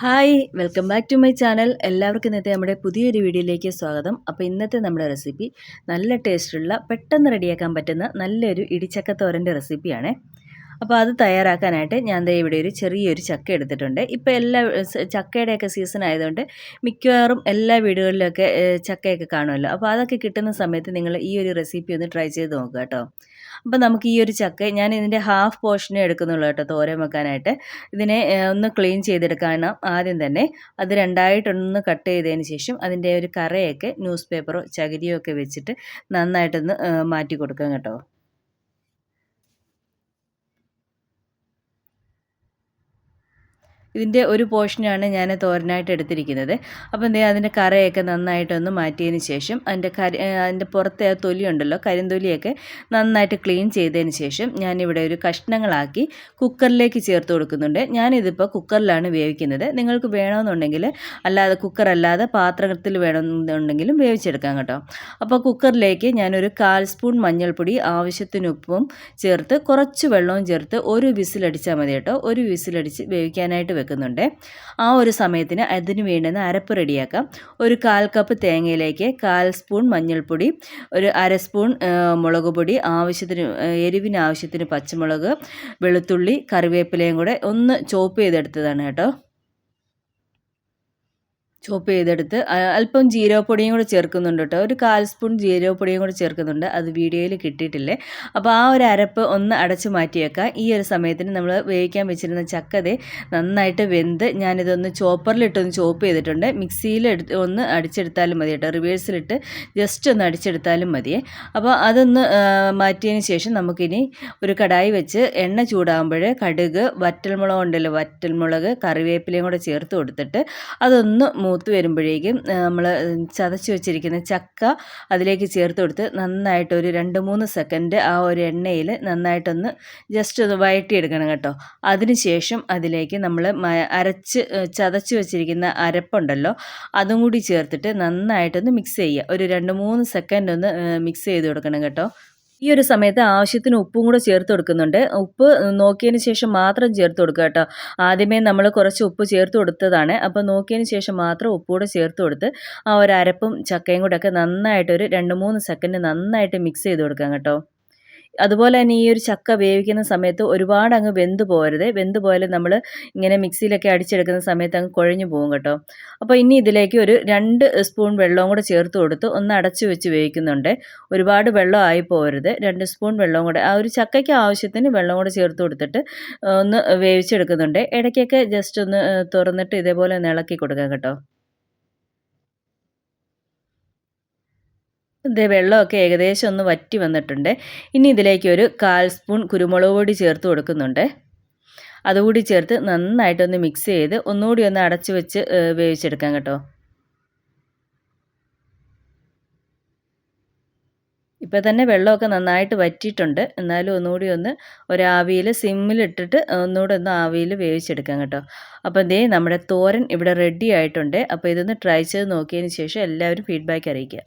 Hi welcome back to my channel. എല്ലാവർക്കും ഇന്നത്തെ നമ്മുടെ പുതിയൊരു വീഡിയോയിലേക്ക് സ്വാഗതം. അപ്പോൾ ഇന്നത്തെ നമ്മുടെ റെസിപ്പി നല്ല ടേസ്റ്റുള്ള പെട്ടെന്ന് റെഡിയാക്കാൻ പറ്റുന്ന നല്ലൊരു ഇടിച്ചക്കത്തോരന്റെ റെസിപ്പിയാണേ. അപ്പോൾ അത് തയ്യാറാക്കാനായിട്ട് ഞാൻ ദേ ഇവിടെ ഒരു ചെറിയൊരു ചക്ക എടുത്തിട്ടുണ്ട്. ഇപ്പോൾ എല്ലാ ചക്കയുടെയൊക്കെ സീസൺ ആയതുകൊണ്ട് മിക്കവാറും എല്ലാ വീടുകളിലൊക്കെ ചക്കയൊക്കെ കാണുമല്ലോ. അപ്പോൾ അതൊക്കെ കിട്ടുന്ന സമയത്ത് നിങ്ങൾ ഈ ഒരു റെസിപ്പി ഒന്ന് ട്രൈ ചെയ്ത് നോക്കുക കേട്ടോ. അപ്പോൾ നമുക്ക് ഈ ഒരു ചക്ക ഞാൻ ഇതിന്റെ ഹാഫ് പോർഷനെ എടുക്കുന്നുള്ളൂ കേട്ടോ തോരൻ വെക്കാനായിട്ട്. ഇതിനെ ഒന്ന് ക്ലീൻ ചെയ്തെടുക്കണം ആദ്യം തന്നെ. അത് രണ്ടായിട്ടൊന്ന് കട്ട് ചെയ്തതിന് ശേഷം അതിന്റെ ഒരു കറയൊക്കെ ന്യൂസ് പേപ്പറോ ചകിരിയോ ഒക്കെ വെച്ചിട്ട് നന്നായിട്ടൊന്ന് മാറ്റി കൊടുക്കാം കേട്ടോ. ഇതിന്റെ ഒരു പോർഷനാണ് ഞാൻ തോരനായിട്ട് എടുത്തിരിക്കുന്നത്. അപ്പോൾ എന്തെയ്യാ അതിന്റെ കറയൊക്കെ നന്നായിട്ടൊന്ന് മാറ്റിയതിന് ശേഷം അതിന്റെ കരി അതിന്റെ പുറത്തെ ആ തൊലിയുണ്ടല്ലോ കരിന്തൊലിയൊക്കെ നന്നായിട്ട് ക്ലീൻ ചെയ്തതിന് ശേഷം ഞാനിവിടെ ഒരു കഷ്ണങ്ങളാക്കി കുക്കറിലേക്ക് ചേർത്ത് കൊടുക്കുന്നുണ്ട്. ഞാനിതിപ്പോൾ കുക്കറിലാണ് വേവിക്കുന്നത്. നിങ്ങൾക്ക് വേണമെന്നുണ്ടെങ്കിൽ അല്ലാതെ കുക്കർ അല്ലാതെ പാത്രത്തിൽ വേണമെന്നുണ്ടെങ്കിലും വേവിച്ചെടുക്കാം കേട്ടോ. അപ്പോൾ കുക്കറിലേക്ക് ഞാനൊരു കാൽ സ്പൂൺ മഞ്ഞൾപ്പൊടി ആവശ്യത്തിന് ഉപ്പും ചേർത്ത് കുറച്ച് വെള്ളവും ചേർത്ത് ഒരു വിസിലടിച്ചാൽ മതി കേട്ടോ. ഒരു വിസിലടിച്ച് വേവിക്കാനായിട്ട് വെക്കുന്നുണ്ട് ആ ഒരു സമയത്തിന് അതിന് വേണ്ടുന്ന അരപ്പ് റെഡിയാക്കാം. ഒരു കാൽ കപ്പ് തേങ്ങയിലേക്ക് കാൽ സ്പൂൺ മഞ്ഞൾപ്പൊടി ഒരു അര സ്പൂൺ മുളക് പൊടി ആവശ്യത്തിന് എരിവിന് ആവശ്യത്തിന് പച്ചമുളക് വെളുത്തുള്ളി കറിവേപ്പിലയും കൂടെ ഒന്ന് ചോപ്പ് ചെയ്തെടുത്തതാണ് കേട്ടോ. ചോപ്പ് ചെയ്തെടുത്ത് അല്പം ജീരകപ്പൊടിയും കൂടെ ചേർക്കുന്നുണ്ട് കേട്ടോ. ഒരു കാൽ സ്പൂൺ ജീരകപ്പൊടിയും കൂടെ ചേർക്കുന്നുണ്ട്. അത് വീഡിയോയിൽ കിട്ടിയിട്ടില്ലേ? അപ്പോൾ ആ ഒരു അരപ്പ് ഒന്ന് അടച്ച് മാറ്റി വെക്കാം ഈ ഒരു സമയത്തിന് നമ്മൾ വേവിക്കാൻ വെച്ചിരുന്ന ചക്കതെ നന്നായിട്ട് വെന്ത് ഞാനിതൊന്ന് ചോപ്പറിലിട്ടൊന്ന് ചോപ്പ് ചെയ്തിട്ടുണ്ട്. മിക്സിയിൽ എടുത്ത് ഒന്ന് അടിച്ചെടുത്താലും മതി കേട്ടോ. റിവേഴ്സിലിട്ട് ജസ്റ്റ് ഒന്ന് അടിച്ചെടുത്താലും മതിയേ. അപ്പോൾ അതൊന്ന് മാറ്റിയതിന് ശേഷം നമുക്കിനി ഒരു കടായി വെച്ച് എണ്ണ ചൂടാകുമ്പോൾ കടുക് വറ്റൽമുളക് ഉണ്ടല്ലോ വറ്റൽമുളക് കറിവേപ്പിലയും കൂടെ ചേർത്ത് കൊടുത്തിട്ട് അതൊന്ന് മൂത്ത് വരുമ്പോഴേക്കും നമ്മൾ ചതച്ച് വെച്ചിരിക്കുന്ന ചക്ക അതിലേക്ക് ചേർത്ത് കൊടുത്ത് നന്നായിട്ട് ഒരു രണ്ട് മൂന്ന് സെക്കൻഡ് ആ ഒരു എണ്ണയിൽ നന്നായിട്ടൊന്ന് ജസ്റ്റ് ഒന്ന് വഴറ്റിയെടുക്കണം കേട്ടോ. അതിനുശേഷം അതിലേക്ക് നമ്മൾ അരച്ച് ചതച്ച് വെച്ചിരിക്കുന്ന അരപ്പുണ്ടല്ലോ അതും കൂടി ചേർത്തിട്ട് നന്നായിട്ടൊന്ന് മിക്സ് ചെയ്യുക. ഒരു രണ്ട് മൂന്ന് സെക്കൻഡ് ഒന്ന് മിക്സ് ചെയ്ത് കൊടുക്കണം കേട്ടോ. ഈ ഒരു സമയത്ത് ആവശ്യത്തിന് ഉപ്പും കൂടെ ചേർത്ത് കൊടുക്കുന്നുണ്ട്. ഉപ്പ് നോക്കിയതിന് ശേഷം മാത്രം ചേർത്ത് കൊടുക്കുക കേട്ടോ. ആദ്യമേ നമ്മൾ കുറച്ച് ഉപ്പ് ചേർത്ത് കൊടുത്തതാണ്. അപ്പോൾ നോക്കിയതിന് ശേഷം മാത്രം ഉപ്പ് കൂടെ ചേർത്ത് കൊടുത്ത് ആ ഒരു അരപ്പും ചക്കയും കൂടെ ഒക്കെ നന്നായിട്ട് ഒരു രണ്ട് മൂന്ന് സെക്കൻഡ് നന്നായിട്ട് മിക്സ് ചെയ്ത് കൊടുക്കാം കേട്ടോ. അതുപോലെ തന്നെ ഈ ഒരു ചക്ക വേവിക്കുന്ന സമയത്ത് ഒരുപാട് അങ്ങ് വെന്ത് പോരുത് വെന്ത് പോയാൽ നമ്മൾ ഇങ്ങനെ മിക്സിയിലൊക്കെ അടിച്ചെടുക്കുന്ന സമയത്ത് അങ്ങ് കുഴഞ്ഞു പോകും കേട്ടോ. അപ്പോൾ ഇനി ഇതിലേക്ക് ഒരു രണ്ട് സ്പൂൺ വെള്ളവും കൂടെ ചേർത്ത് കൊടുത്ത് ഒന്ന് അടച്ചു വെച്ച് വേവിക്കുന്നുണ്ട്. ഒരുപാട് വെള്ളം ആയി പോരുത് രണ്ട് സ്പൂൺ വെള്ളവും കൂടെ ആ ഒരു ചക്കയ്ക്ക് ആവശ്യത്തിന് വെള്ളം കൂടെ ചേർത്ത് കൊടുത്തിട്ട് ഒന്ന് വേവിച്ചെടുക്കുന്നുണ്ട്. ഇടയ്ക്കൊക്കെ ജസ്റ്റ് ഒന്ന് തുറന്നിട്ട് ഇതേപോലെ ഒന്ന് ഇളക്കി കൊടുക്കാം കേട്ടോ. ഇതേ വെള്ളമൊക്കെ ഏകദേശം ഒന്ന് വറ്റി വന്നിട്ടുണ്ട്. ഇനി ഇതിലേക്ക് ഒരു കാൽ സ്പൂൺ കുരുമുളക് പൊടി ചേർത്ത് കൊടുക്കുന്നുണ്ട്. അതുകൂടി ചേർത്ത് നന്നായിട്ടൊന്ന് മിക്സ് ചെയ്ത് ഒന്നുകൂടി ഒന്ന് അടച്ചു വെച്ച് വേവിച്ചെടുക്കാം കേട്ടോ. ഇപ്പോൾ തന്നെ വെള്ളമൊക്കെ നന്നായിട്ട് വറ്റിയിട്ടുണ്ട്. എന്നാലും ഒന്നുകൂടി ഒന്ന് ഒരാവിയിൽ സിമ്മിലിട്ടിട്ട് ഒന്നുകൂടി ഒന്ന് ആവിയിൽ വേവിച്ചെടുക്കാം കേട്ടോ. അപ്പോൾ ദേ നമ്മുടെ തോരൻ ഇവിടെ റെഡി ആയിട്ടുണ്ട്. അപ്പോൾ ഇതൊന്ന് ട്രൈ ചെയ്ത് നോക്കിയതിന് ശേഷം എല്ലാവരും ഫീഡ്ബാക്ക് അറിയിക്കുക.